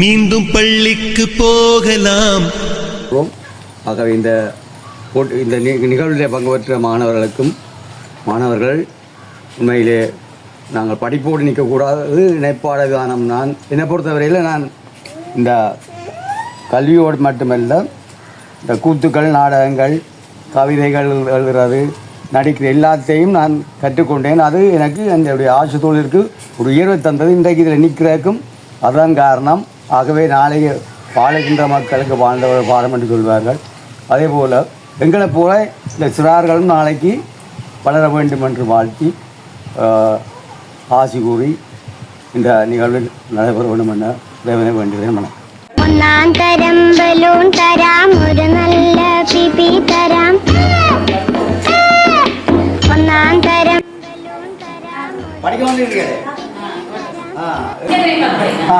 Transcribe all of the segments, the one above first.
மீண்டும் பள்ளிக்கு போகலாம். ஆகவே இந்த இந்த நிகழ்வில் பங்கு பெற்ற மாணவர்களுக்கும் மாணவர்கள் உண்மையிலே நாங்கள் படிப்போடு நிற்கக்கூடாது நினைப்பாட கானம் நான். என்னை பொறுத்தவரையில் நான் இந்த கல்வியோடு மட்டுமல்ல இந்த கூத்துக்கள் நாடகங்கள் கவிதைகள் எழுதுறது நடிக்கிற எல்லாத்தையும் நான் கற்றுக்கொண்டேன். அது எனக்கு என்னுடைய ஆசை தொழிலுக்கு ஒரு உயர்வை தந்தது. இன்றைக்கு இதில் நிற்கிறதுக்கும் அதுதான் காரணம். ஆகவே நாளைய வாழுகின்ற மக்களுக்கு வாழ்ந்தவர் பாடம் என்று சொல்வார்கள் அதே போல் எங்களைப் போல இந்த சிறார்களும் நாளைக்கு வளர வேண்டும் என்று வாழ்த்தி ஆஹ், ஆசி கூறி இந்த நிகழ்வில் நடைபெற வேண்டும் என இறைவனை வேண்டுகிறேன் வணக்கம் ഒന്നാം തരം ബലൂൺ തരാം ഒരു നല്ല പിപി തരാം ഒന്നാം തരം ബലൂൺ തരാം படிக்க வந்திருக்கீங்க ஆ ஆ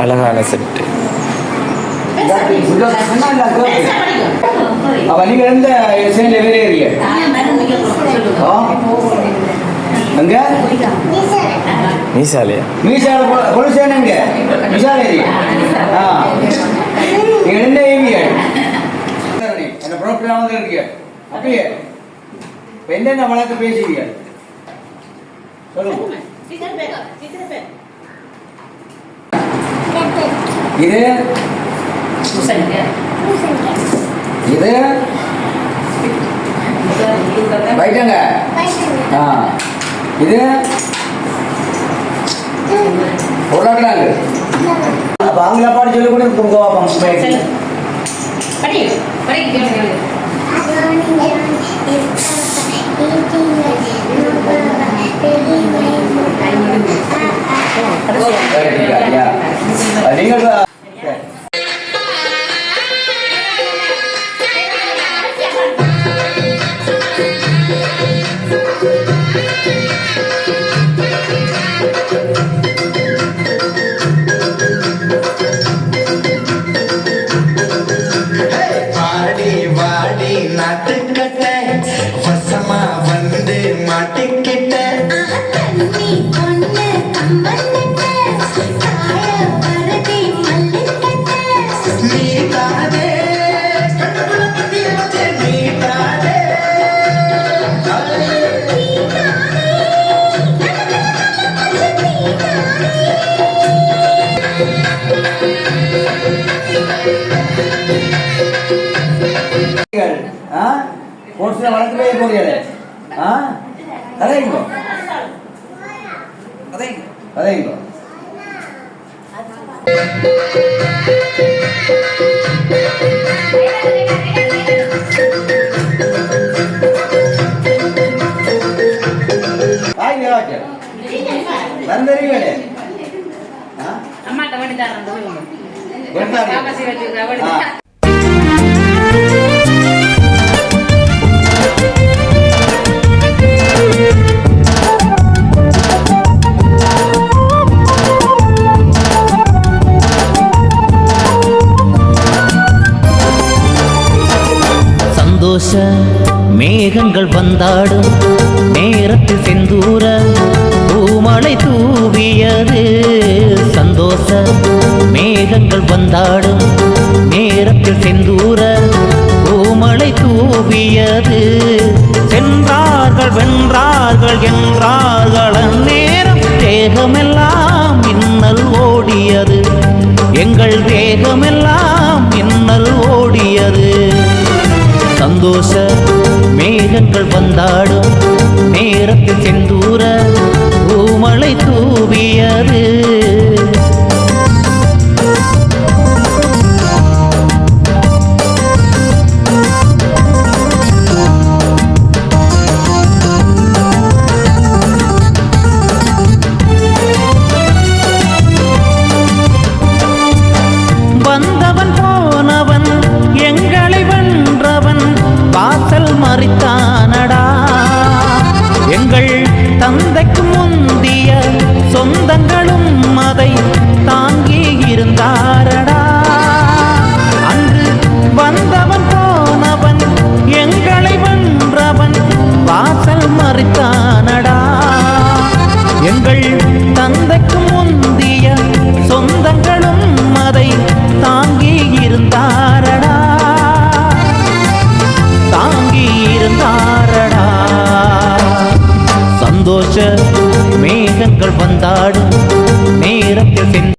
அழகான செட்டு அப்ப நீங்க எந்த சேர்ந்த வேற ஏரியா ஆ? அங்க மீசாலையா? மீசால பொலிஸ் சேனங்க மீசால ஏரியா ஆ நீங்க எந்த ஏரியா அந்த ப்ரோக்ராம் வந்து இருக்கீங்க அப்படியே. இப்ப என்னென்ன வழக்கு பேசுவீங்க சொல்லுங்க. இது? இது? ரைட்டுங்க ஆ. இது? உருளைக்கிழங்கு அப்ப ஆங்கில பாடி சொல்லி கூட கொடுங்க. பாப்போம் நீங்கள் ஆ? கோர்ஸ்ல வளர்த்து போய் போறீங்களே ஆ? கதைங்க. கதைங்க. ஆய் நிராஜ் வந்தறீங்களே ஆ? அம்மாட்ட வண்டி தரேன் சந்தோஷ மேகங்கள் வந்தாடும். நேரத்தில் செந்தூர பூமலை தூவியது. சந்தோஷ மேகங்கள் வந்தாடும். நேரத்தில் செந்தூர பூமழை தூவியது சென்றார்கள் வென்றார்கள் என்றார்கள். நேரம் தேகமெல்லாம் மின்னல் ஓடியது. எங்கள் வேகமெல்லாம் மின்னல் ஓடியது. சந்தோஷ மேகங்கள் வந்தாடும். மேகங்கள் வந்தாடும் நேரத்தில்